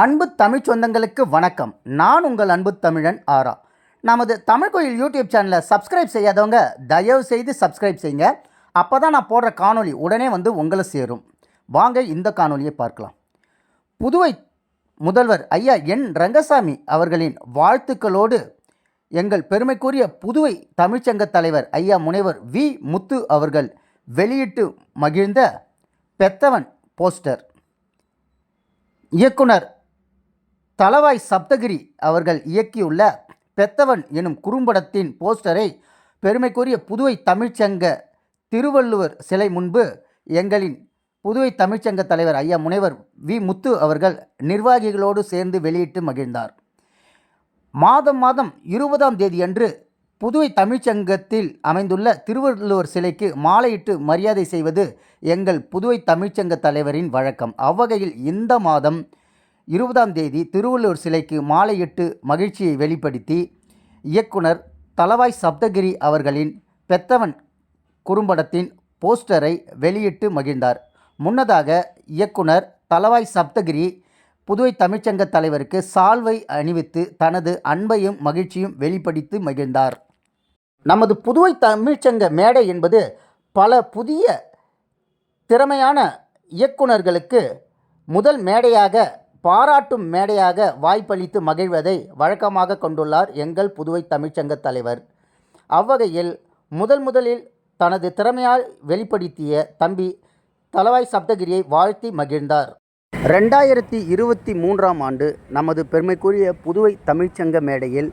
அன்பு தமிழ் சொந்தங்களுக்கு வணக்கம். நான் உங்கள் அன்பு தமிழன் ஆரா. நமது தமிழ் கோயில் யூடியூப் சேனலை சப்ஸ்கிரைப் செய்யாதவங்க தயவு செய்து சப்ஸ்கிரைப் செய்யுங்க. அப்போ தான் நான் போடுற காணொளி உடனே வந்து உங்களை சேரும். வாங்க இந்த காணொலியை பார்க்கலாம். புதுவை முதல்வர் ஐயா என் ரங்கசாமி அவர்களின் வாழ்த்துக்களோடு எங்கள் பெருமைக்குரிய புதுவை தமிழ்ச்சங்க தலைவர் ஐயா முனைவர் வி. முத்து அவர்கள் வெளியிட்டு மகிழ்ந்த பெத்தவன் போஸ்டர். இயக்குனர் தலவாய் சப்தகிரி அவர்கள் இயக்கியுள்ள பெத்தவன் எனும் குறும்படத்தின் போஸ்டரை பெருமைக்குரிய புதுவை தமிழ்ச்சங்க திருவள்ளுவர் சிலை முன்பு எங்களின் புதுவை தமிழ்ச்சங்க தலைவர் ஐயா முனைவர் வி. முத்து அவர்கள் நிர்வாகிகளோடு சேர்ந்து வெளியிட்டு மகிழ்ந்தார். மாதம் மாதம் இருபதாம் தேதியன்று புதுவை தமிழ்ச்சங்கத்தில் அமைந்துள்ள திருவள்ளுவர் சிலைக்கு மாலையிட்டு மரியாதை செய்வது எங்கள் புதுவை தமிழ்ச்சங்க தலைவரின் வழக்கம். அவ்வகையில் இந்த மாதம் இருபதாம் தேதி திருவள்ளுவர் சிலைக்கு மாலையிட்டு மகிழ்ச்சியை வெளிப்படுத்தி இயக்குனர் தலவாய் சப்தகிரி அவர்களின் பெத்தவன் குறும்படத்தின் போஸ்டரை வெளியிட்டு மகிழ்ந்தார். முன்னதாக இயக்குனர் தலவாய் சப்தகிரி புதுவை தமிழ்ச்சங்க தலைவருக்கு சால்வை அணிவித்து தனது அன்பையும் மகிழ்ச்சியும் வெளிப்படுத்தி மகிழ்ந்தார். நமது புதுவை தமிழ்ச்சங்க மேடை என்பது பல புதிய திறமையான இயக்குனர்களுக்கு முதல் மேடையாக பாராட்டும் மேடையாக வாய்ப்பளித்து மகிழ்வதை வழக்கமாக கொண்டுள்ளார் எங்கள் புதுவை தமிழ்ச்சங்க தலைவர். அவ்வகையில் முதல் முதலில் தனது திறமையால் வெளிப்படுத்திய தம்பி தலவாய் சப்தகிரியை வாழ்த்தி மகிழ்ந்தார். ரெண்டாயிரத்தி இருபத்தி மூன்றாம் ஆண்டு நமது பெருமைக்குரிய புதுவை தமிழ்ச்சங்க மேடையில்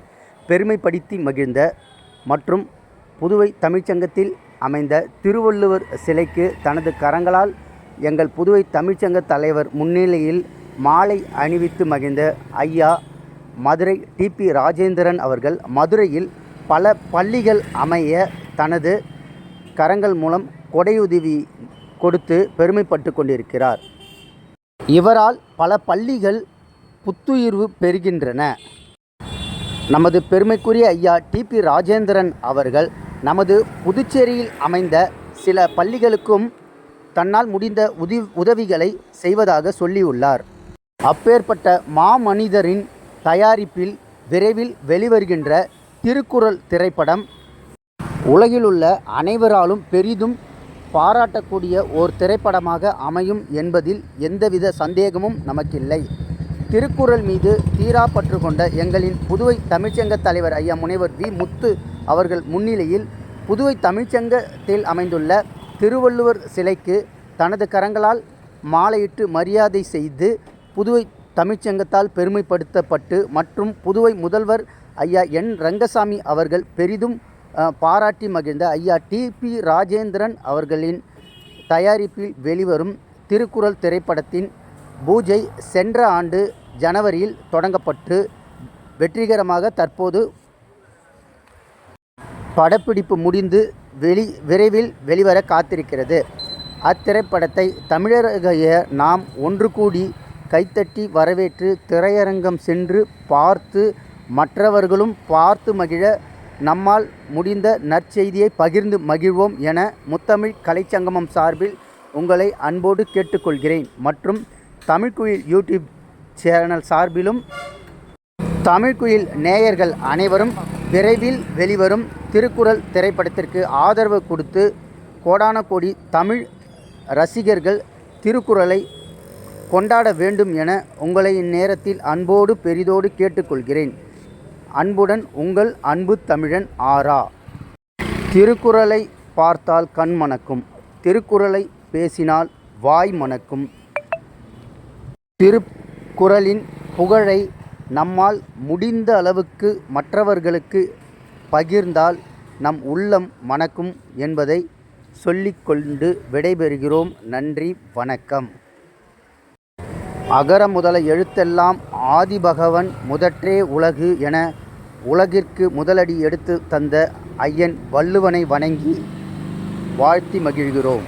பெருமைப்படுத்தி மகிழ்ந்த மற்றும் புதுவை தமிழ்ச்சங்கத்தில் அமைந்த திருவள்ளுவர் சிலைக்கு தனது கரங்களால் எங்கள் புதுவை தமிழ்ச்சங்க தலைவர் முன்னிலையில் மாலை அணிவித்து மகிழ்ந்த ஐயா மதுரை டிபி ராஜேந்திரன் அவர்கள் மதுரையில் பல பள்ளிகள் அமைய தனது கரங்கள் மூலம் கொடையுதவி கொடுத்து பெருமைப்பட்டு கொண்டிருக்கிறார். இவரால் பல பள்ளிகள் புத்துயிர்வு பெறுகின்றன. நமது பெருமைக்குரிய ஐயா டிபி ராஜேந்திரன் அவர்கள் நமது புதுச்சேரியில் அமைந்த சில பள்ளிகளுக்கும் தன்னால் முடிந்த உதவி உதவிகளை செய்வதாக சொல்லியுள்ளார். அப்பேற்பட்ட மாமனிதரின் தயாரிப்பில் விரைவில் வெளிவருகின்ற திருக்குறள் திரைப்படம் உலகிலுள்ள அனைவராலும் பெரிதும் பாராட்டக்கூடிய ஓர் திரைப்படமாக அமையும் என்பதில் எந்தவித சந்தேகமும் நமக்கில்லை. திருக்குறள் மீது தீராப்பற்று கொண்ட எங்களின் புதுவை தமிழ்ச்சங்க தலைவர் ஐயா முனைவர் வி. முத்து அவர்கள் முன்னிலையில் புதுவை தமிழ்ச்சங்கத்தில் அமைந்துள்ள திருவள்ளுவர் சிலைக்கு தனது கரங்களால் மாலையிட்டு மரியாதை செய்து புதுவை தமிழ்ச்சங்கத்தால் பெருமைப்படுத்தப்பட்டு மற்றும் புதுவை முதல்வர் ஐயா என். ரங்கசாமி அவர்கள் பெரிதும் பாராட்டி மகிழ்ந்த ஐயா டிபி ராஜேந்திரன் அவர்களின் தயாரிப்பில் வெளிவரும் திருக்குறள் திரைப்படத்தின் பூஜை சென்ற ஆண்டு ஜனவரியில் தொடங்கப்பட்டு வெற்றிகரமாக தற்போது படப்பிடிப்பு முடிந்து வெளி விரைவில் வெளிவர காத்திருக்கிறது. அத்திரைப்படத்தை தமிழர்களாகிய நாம் ஒன்று கூடி கைத்தட்டி வரவேற்று திரையரங்கம் சென்று பார்த்து மற்றவர்களும் பார்த்து மகிழ நம்மால் முடிந்த நற்செய்தியை பகிர்ந்து மகிழ்வோம் என முத்தமிழ் கலைச்சங்கமம் சார்பில் உங்களை அன்போடு கேட்டுக்கொள்கிறேன். மற்றும் தமிழ்குயில் யூடியூப் சேனல் சார்பிலும் தமிழ்குயில் நேயர்கள் அனைவரும் விரைவில் வெளிவரும் திருக்குறள் திரைப்படத்திற்கு ஆதரவு கொடுத்து கோடான கோடி தமிழ் ரசிகர்கள் திருக்குறளை கொண்டாட வேண்டும் என உங்களை இந்நேரத்தில் அன்போடு பெரிதோடு கேட்டுக்கொள்கிறேன். அன்புடன் உங்கள் அன்பு தமிழன் ஆரா. திருக்குறளை பார்த்தால் கண் மணக்கும். திருக்குறளை பேசினால் வாய் மணக்கும். திருக்குறளின் புகழை நம்மால் முடிந்த அளவுக்கு மற்றவர்களுக்கு பகிர்ந்தால் நம் உள்ளம் மணக்கும் என்பதை சொல்லிக்கொண்டு விடைபெறுகிறோம். நன்றி வணக்கம். அகர முதல எழுத்தெல்லாம் ஆதிபகவன் முதற்றே உலகு என உலகிற்கு முதலடி எடுத்து தந்த ஐயன் வள்ளுவனை வணங்கி வாழ்த்தி மகிழ்கிறோம்.